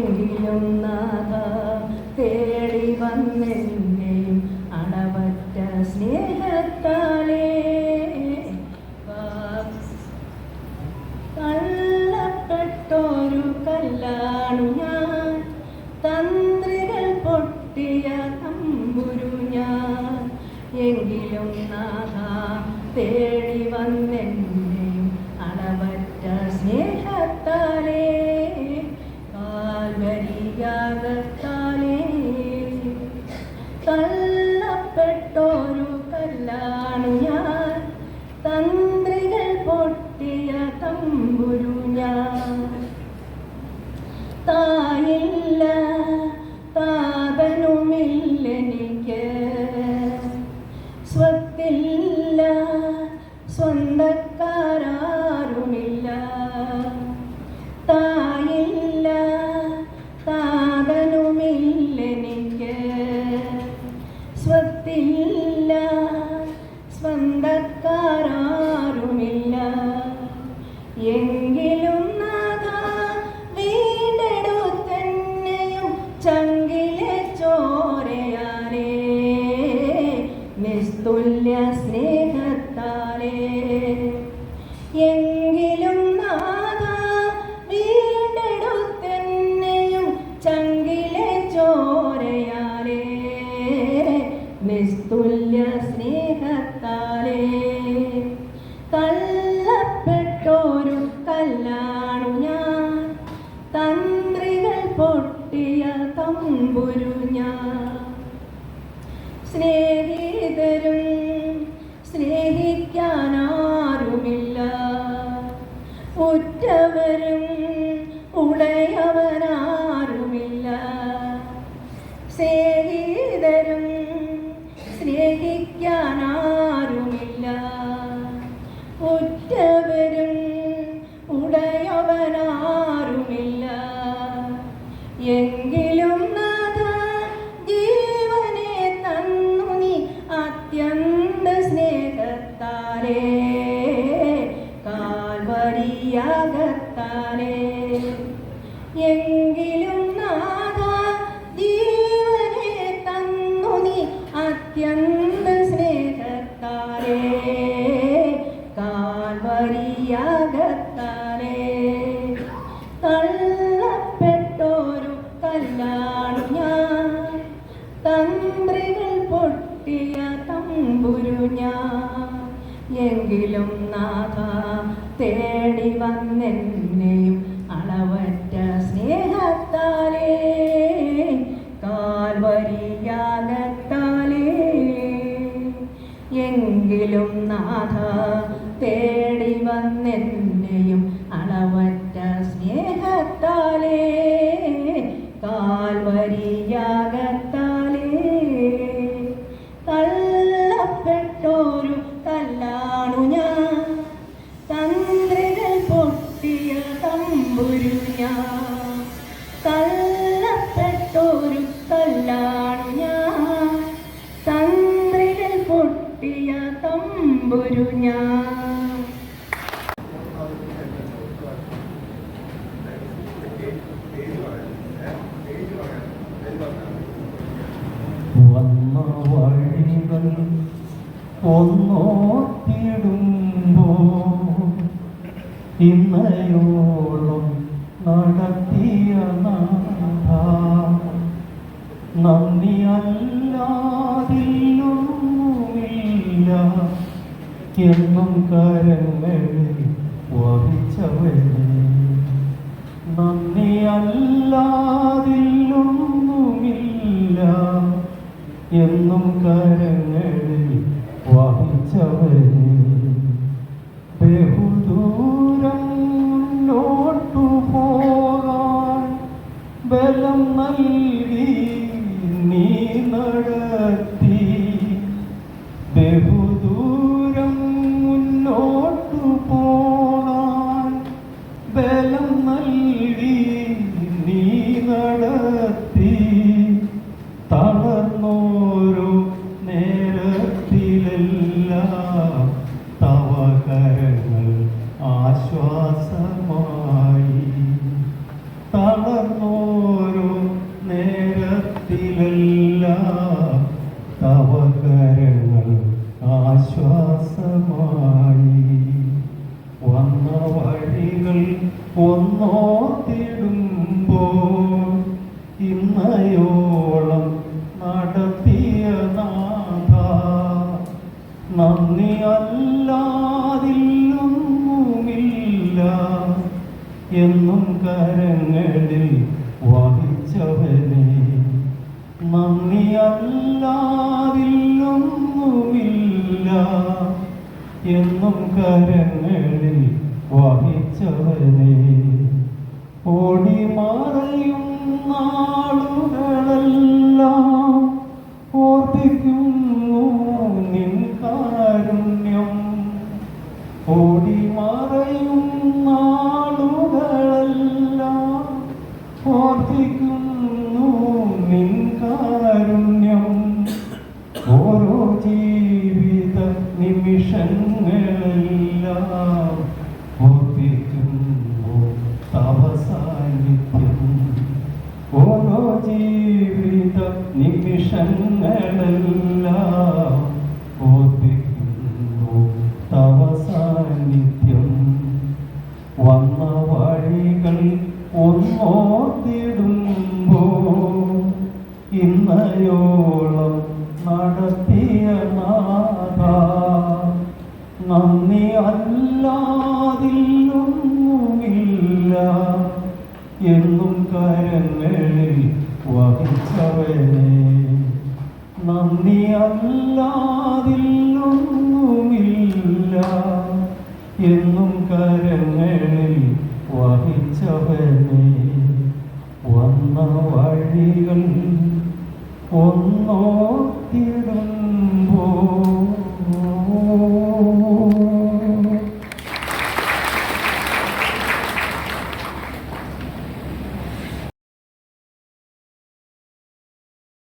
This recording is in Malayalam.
എങ്കിലും നാഥ തേടി വന്നെന്നെയും അളവറ്റ സ്നേഹത്താലേ എങ്കിലും നാഥ വീണ്ടെടുത്തെന്നെയും ചങ്കിലെ ചോരയാലേ നിസ്തുല്യ സ്നേഹത്താലേ. എങ്കിലും എങ്കിലും നാഥ ജീവനെ തന്നു നീ അത്യന്ത സ്നേഹത്താലേ കാൽവരിയാകത്താലേ. തള്ളപ്പെട്ടോരു കല്ലാണ് ഞാൻ തന്ത്രികൾ പൊട്ടിയ തമ്പുരു ഞാൻ. എങ്കിലും നാഥ തേടി വന്നെന്നെയും എങ്കിലും നാഥ തേടി വന്നെന്നെയും ഒന്നോത്തിടുമ്പോ ഇന്നയോളം നടത്തിയ നാഥ എന്നും കരങ്ങളിൽ വഹിച്ചവനെ. നന്ദി അല്ലാതില്ലൊന്നുമില്ല എന്നും കരങ്ങളിൽ വഹിച്ചവനെ. ബഹുദൂരം മുന്നോട്ടു പോകാൻ ബലം നൽകി നൽകി നീ നടത്തി വഴികൾ ഒന്നോത്തിടുമ്പോൾ ഇന്നയോളം നടത്തിയ നാഥ. നന്ദി അല്ലാതില്ലൊന്നുമില്ല എന്നും കരങ്ങളിൽ വഹിച്ചവനെ. നന്ദി അല്ലാതില്ലൊന്നുമില്ല എന്നും കരങ്ങളിൽ ഓടി മറയും നാളുകളെല്ലാം ഓർപ്പിക്കുന്നു നിൻ കാരുണ്യം. ഓടി നാളുകളെല്ലാം ഓർപ്പിക്കുന്നു നിൻ കാരുണ്യം. ഓരോ ജീവിത നിമിഷങ്ങളെല്ലാം നിമിഷങ്ങളെല്ലാം ഓർപ്പിക്കുന്നു. തവ സാന്നിധ്യം വന്ന വഴികൾ ഒന്നോർത്തിടുമ്പോ ഇന്നയോളം നടത്തിയ നീയല്ലാതില്ലൊന്നുമില്ല എന്നും കരങ്ങളിൽ വഹിച്ചവനെ. വന്ന വഴികൾ ഒന്നോത്തിടുമ്പോ